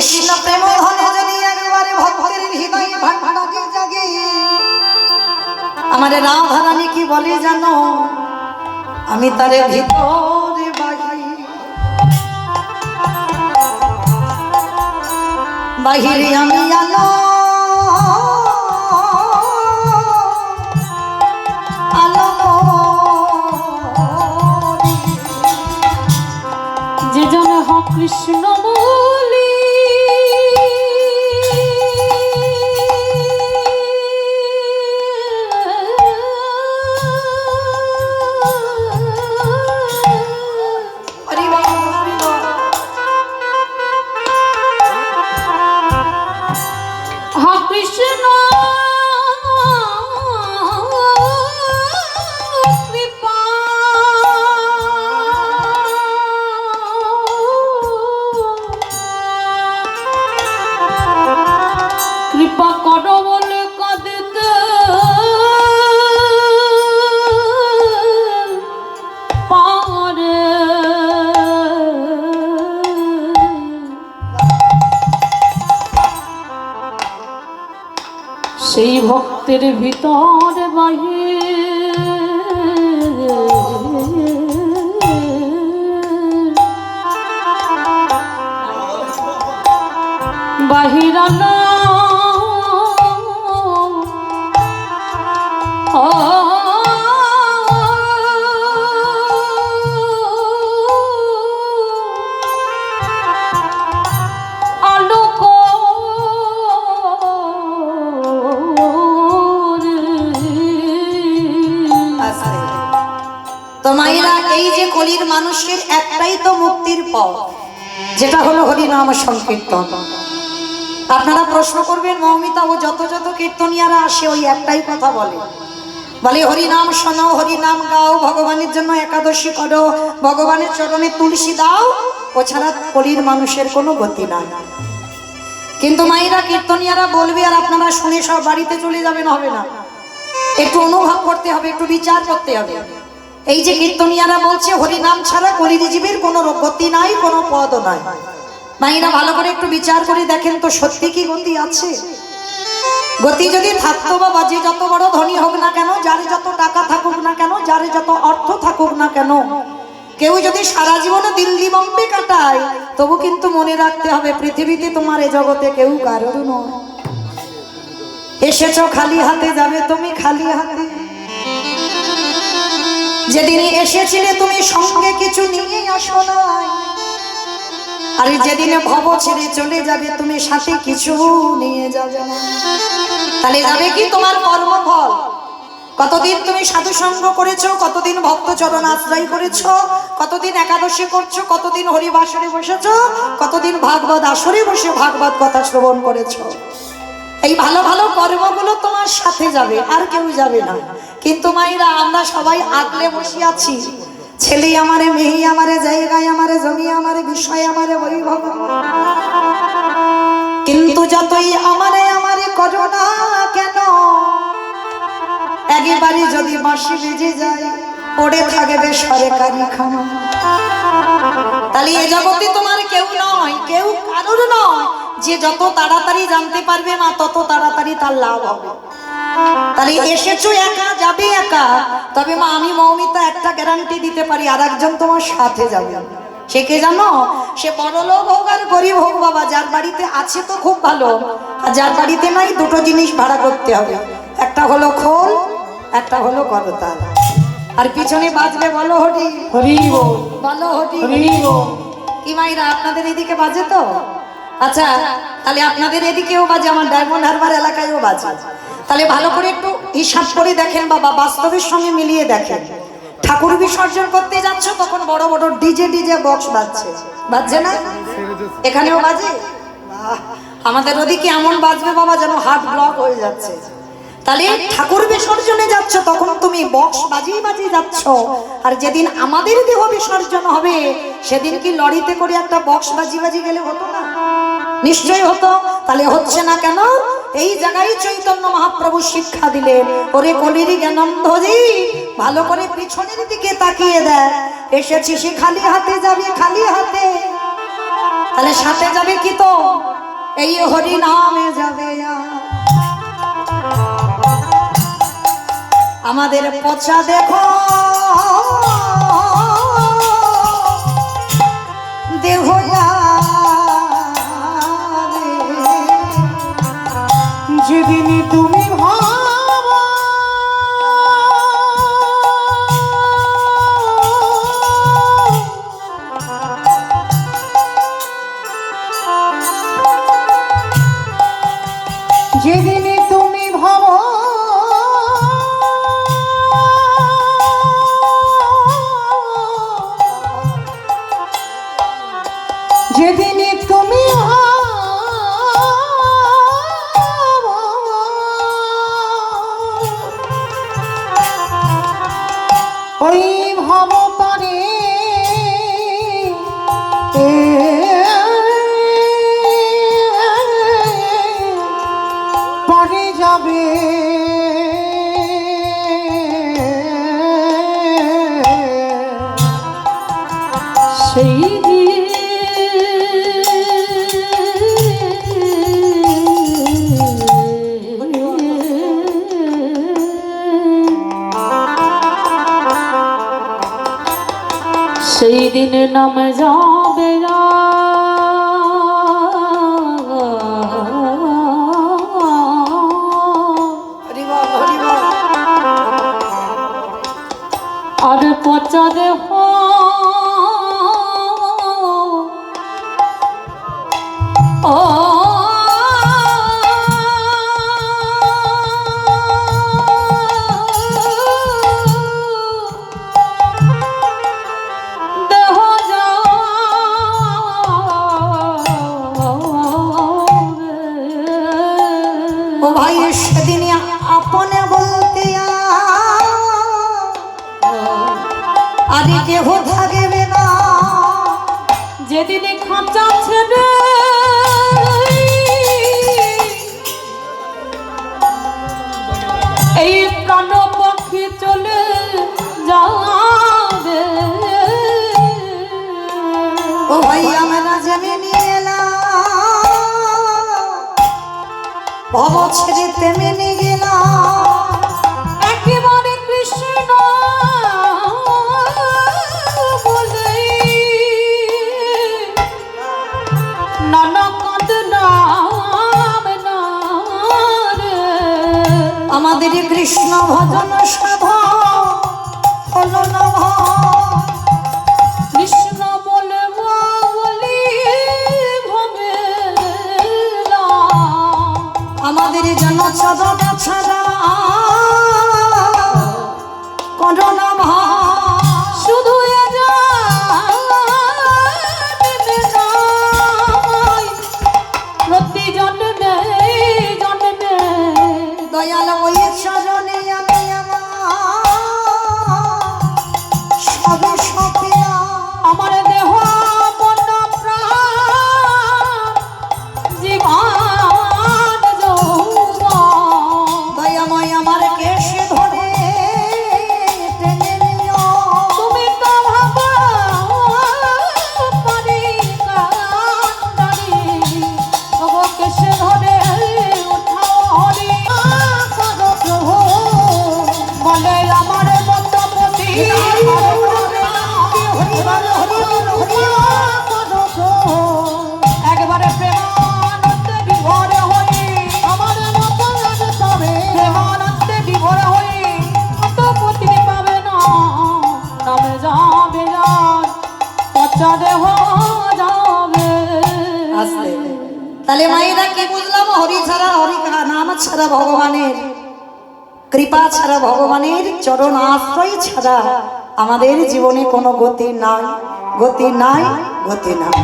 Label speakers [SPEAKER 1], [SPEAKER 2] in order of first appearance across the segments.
[SPEAKER 1] কৃষ্ণ প্রেম যদি একবারে ভক্তের জাগে, আমার রাধা রানী কি বলে জানো আমি তারে ভিতরে বাহিরে আমি আলো আলো।
[SPEAKER 2] যে জন কৃষ্ণ সেই ভক্তের ভিতর বাহির। বাহিরানো
[SPEAKER 1] মানুষের একটাই তো মুক্তির পথ, যেটা হলো হরিনাম সংকীর্তন। আপনারা প্রশ্ন করবেন, মৌমিতা ও যত যত কীর্তনিয়ারা আসে, ওই একটাই কথা বলে। বলে, হরিনাম শোনো, হরিনাম গাও, ভগবানের জন্য একাদশী করো, ভগবানের চরণে তুলসী দাও ও ছাড়া কলির মানুষের কোনো গতি নাই। কিন্তু মায়েরা, কীর্তনিয়ারা বলবে, আর আপনারা শুনে সব বাড়িতে চলে যাবেন, হবে না। একটু অনুভব করতে হবে, একটু বিচার করতে হবে। এই যে কীর্তনিয়ারা বলছে, হরিনাম ছাড়া কলির জীবের কোনো গতি নাই, কোনো পদও নাই। মাইনা ভালো করে একটু বিচার করে দেখেন তো, সত্যি কি গতি আছে? গতি যদি থাকতো বাবা যে যত বড় ধনী হোক না কেন, যার যত টাকা থাকুক না কেন, যার যত অর্থ থাকুক না কেন, কেউ যদি সারা জীবনে দিল্লি বম্বে কাটায়, তবু কিন্তু মনে রাখতে হবে, পৃথিবীতে তোমার এ জগতে কেউ নয়। এসেছ খালি হাতে, যাবে তুমি খালি হাতে। যেদিন এসেছিলে তুমি সঙ্গে কিছু নিয়ে আসো নাই। আর যেদিনে ভব ছেড়ে চলে যাবে, তুমি সাথে কিছু নিয়ে যাবে না। তাহলে যাবে কি তোমার কর্মফল? কতদিন তুমি সাধু সঙ্গ করেছ? কতদিন ভক্ত চরণ আশ্রয় করেছ? কতদিন একাদশী করছ? কতদিন হরিবাসরে বসেছো? কতদিন ভাগবত আসরে বসে ভাগবত কথা শ্রবণ করেছ? এই ভালো ভালো কর্মগুলো তোমার সাথে যাবে, আর কেউ যাবে না। কিন্তু মাইরা আমরা সবাই আগলে বসে আছি। ছেলে আমারে মেহি আমারে, জায়গায় আমারে, জমি আমারে, বিষয় আমারে, বৈভব কিন্তু যতই আমারে আমারে করো না কেন? একেবারে যদি বাঁশি বেজে যায়, পড়ে থাকবে সরকারি খানা তাহলে এ জগতে তোমার কেউ নয়, কেউ কারোর নয়। যে যত তাড়াতাড়ি জানতে পারবে মা তত তাড়াতাড়ি তার লাভ হবে। তাহলে এসেছ একা যাবে একা? তবে মা আমি মৌমিতা একটা গ্যারান্টি দিতে পারি আর একজন তোমার সাথে যাবে। সে কে জানো? সে বড় লোক হোক আর গরিব হোক বাবা যার বাড়িতে আছে তো খুব ভালো আর যার বাড়িতে নাই দুটো জিনিস ভাড়া করতে হবে। একটা হলো খোল একটা হলো করতাল। আর পিছনে বাজবে বলো হরি।
[SPEAKER 2] হরি বলো।
[SPEAKER 1] হরি। কি মাইরা আপনাদের এদিকে বাজে তো? আচ্ছা তাহলে আপনাদের এদিকেও বাজে, আমার ডায়মন্ড হারবার এলাকায়ও বাজে। তাহলে ভালো করে একটু হিসাব করে দেখেন বাবা বাস্তবের সঙ্গে মিলিয়ে দেখেন। ঠাকুর বিসর্জন করতে যাচ্ছ, তখন বড় বড় ডিজে ডিজে বক্স বাজছে। বাজছে না? এখানেও বাজে? আমাদের ওদিকে এমন বাজবে বাবা, যেন হার্ট ব্লক হয়ে যাচ্ছে। তাহলে ঠাকুর বিসর্জনে যাচ্ছ, তখন তুমি বক্স বাজিয়ে বাজিয়ে যাচ্ছ। আর যেদিন আমাদের দেহ বিসর্জন হবে, সেদিন কি লরিতে করে একটা বক্স বাজি বাজি গেলে হতো না? নিশ্চয়ই হতো, তাহলে হচ্ছে না কেন? এই জায়গায় চৈতন্য মহাপ্রভু শিক্ষা দিলেন, ওরে কলিরি জ্ঞানন্ধজি, ভালো করে পিছনের দিকে তাকিয়ে দেয় এসেছি সে খালি হাতে যাবে, খালি হাতে। তাহলে সাথে যাবে কি তো? এই হরি নামে যাবে আমাদের পচা দেখো। দেহ
[SPEAKER 3] যাবে।
[SPEAKER 2] সেই সেই দিন নাম যাবে
[SPEAKER 1] হরি
[SPEAKER 2] যেদিন খাঁচা ছেড়ে এই প্রাণ পক্ষী চলে যাবে।
[SPEAKER 1] ও ভাই, আমরা জেনে নিয়ে এলাম। ভব ছেড়ে তেমনি গেলাম। আমাদের যেন তাহলে মায়েরা কি বুঝলাম? হরি ছাড়া হরি নাম ছাড়া ভগবানের, কৃপা ছাড়া ভগবানের, চরণ আশ্রয় ছাড়া আমাদের জীবনে কোনো গতি নাই। গতি নাই গতি নাই।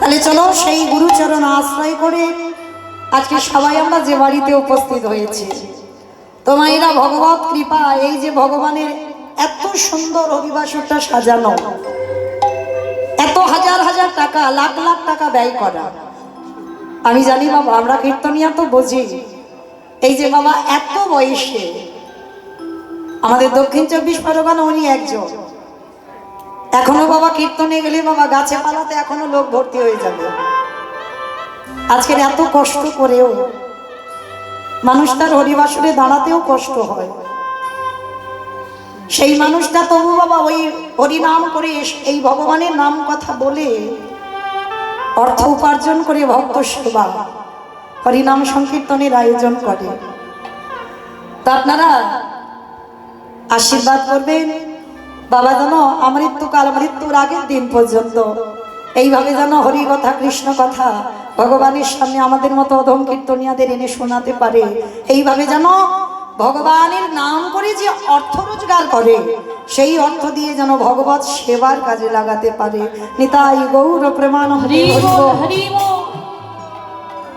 [SPEAKER 1] তাহলে চলো সেই গুরুচরণ আশ্রয় করে আজকে সবাই আমরা যে বাড়িতে উপস্থিত হয়েছি। তো মায়েরা, ভগবত কৃপা, এই যে ভগবানের এত সুন্দর অভিবাসনটা সাজানো। এত হাজার হাজার টাকা, লাখ লাখ টাকা ব্যয় করা। আমি জানি বাবা আমরা কীর্তনিয়া তো বুঝি। এই যে বাবা এত বয়সে। আমাদের দক্ষিণ চব্বিশ পরগনা উনি একজন। এখনও বাবা কীর্তনে গেলে বাবা গাছে পালাতে এখনও লোক ভর্তি হয়ে যাবে। আজকের এত কষ্ট করেও মানুষ তার হরিবাসরে দাঁড়াতেও কষ্ট হয়। সেই মানুষটা তবু বাবা ওই হরিনাম করে এই ভগবানের নাম কথা বলে অর্থ উপার্জন করে ভক্ত সেবা, হরিনাম সংকীর্তনের আয়োজন করে। তা আপনারা আশীর্বাদ করবেন। বাবা যেন আমৃত্যুকাল মৃত্যুর আগের দিন পর্যন্ত এইভাবে যেন হরি কথা কৃষ্ণ কথা ভগবানের সামনে আমাদের মতো অধম কীর্তনিয়াদের এনে শোনাতে পারে। এইভাবে যেন ভগবানের নাম করে যে অর্থ রোজগার করে সেই অর্থ দিয়ে যেন ভগবত সেবার কাজে লাগাতে পারে। নিতাই গৌর প্রেমান হরি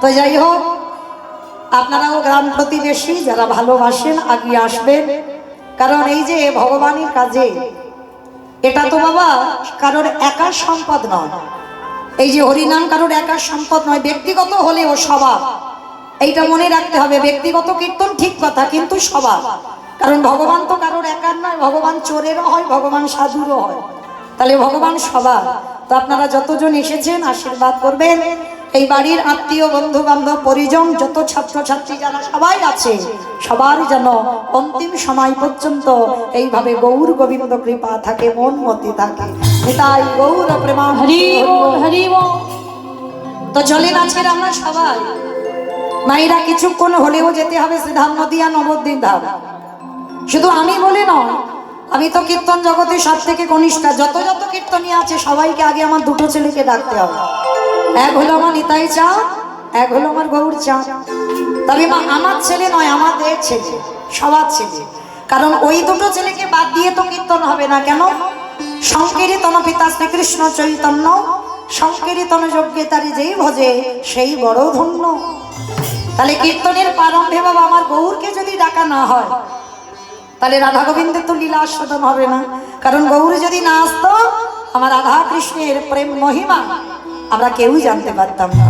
[SPEAKER 1] তো যাই হোক আপনারাও গ্রাম প্রতিবেশী যারা ভালোবাসেন আগিয়ে আসবেন। কারণ এই যে ভগবানের কাজে এটা তো বাবা কারোর একার সম্পদ নয়। এই যে হরিনাম কারোর একার সম্পদ নয় ব্যক্তিগত হলেও স্বভাব। এইটা মনে রাখতে হবে ব্যক্তিগত কীর্তন ঠিক কথা কিন্তু সবার। কারণ ভগবান তো কারোর একার নয় ভগবান চোরেরও হয় ভগবান সাধুরও হয়। তাহলে ভগবান সবার। তো আপনারা যতজন এসেছেন আশীর্বাদ করবেন। এই বাড়ির আত্মীয় বন্ধু বান্ধব পরিজন যত ছাত্রছাত্রী যারা সবাই আছে সবার যেন অন্তিম সময় পর্যন্ত এইভাবে গৌর গোবিন্দ কৃপা থাকে মন মতি থাকে। তাই গৌর প্রেমা
[SPEAKER 2] হরি হরি
[SPEAKER 1] তো চলেন আজকের আমরা সবাই। মায়েরা কিছুক্ষণ হলেও যেতে হবে সিদ্ধান নদিয়া নবদ্বীপ ধাম। শুধু আমি বলে নয়, আমি তো কীর্তন জগতে সব থেকে কনিষ্ঠা। যত যত কীর্তনী আছে, সবাইকে আগে আমার দুটো ছেলেকে ডাকতে হবে। এক হলো আমার নিতাই চা, এক হলো আমার গৌর চা। তবে মা, আমার ছেলে নয়, আমাদের ছেলে, সবার ছেলে। কারণ ওই দুটো ছেলেকে বাদ দিয়ে তো কীর্তন হবে না। কেন? সংকীর্তন পিতা শ্রীকৃষ্ণ চৈতন্য, সংকীর্তন যজ্ঞে তারি যেই ভজে, সেই বড় ধন্য। তাহলে কীর্তনের প্রারম্ভে বাবা, আমার গৌরকে যদি ডাকা না হয়, তাহলে রাধা গোবিন্দের তো লীলা আস্বাদন হবে না। কারণ গৌর যদি না আসতো, আমার রাধা কৃষ্ণের প্রেম মহিমা আমরা কেউই জানতে পারতাম না।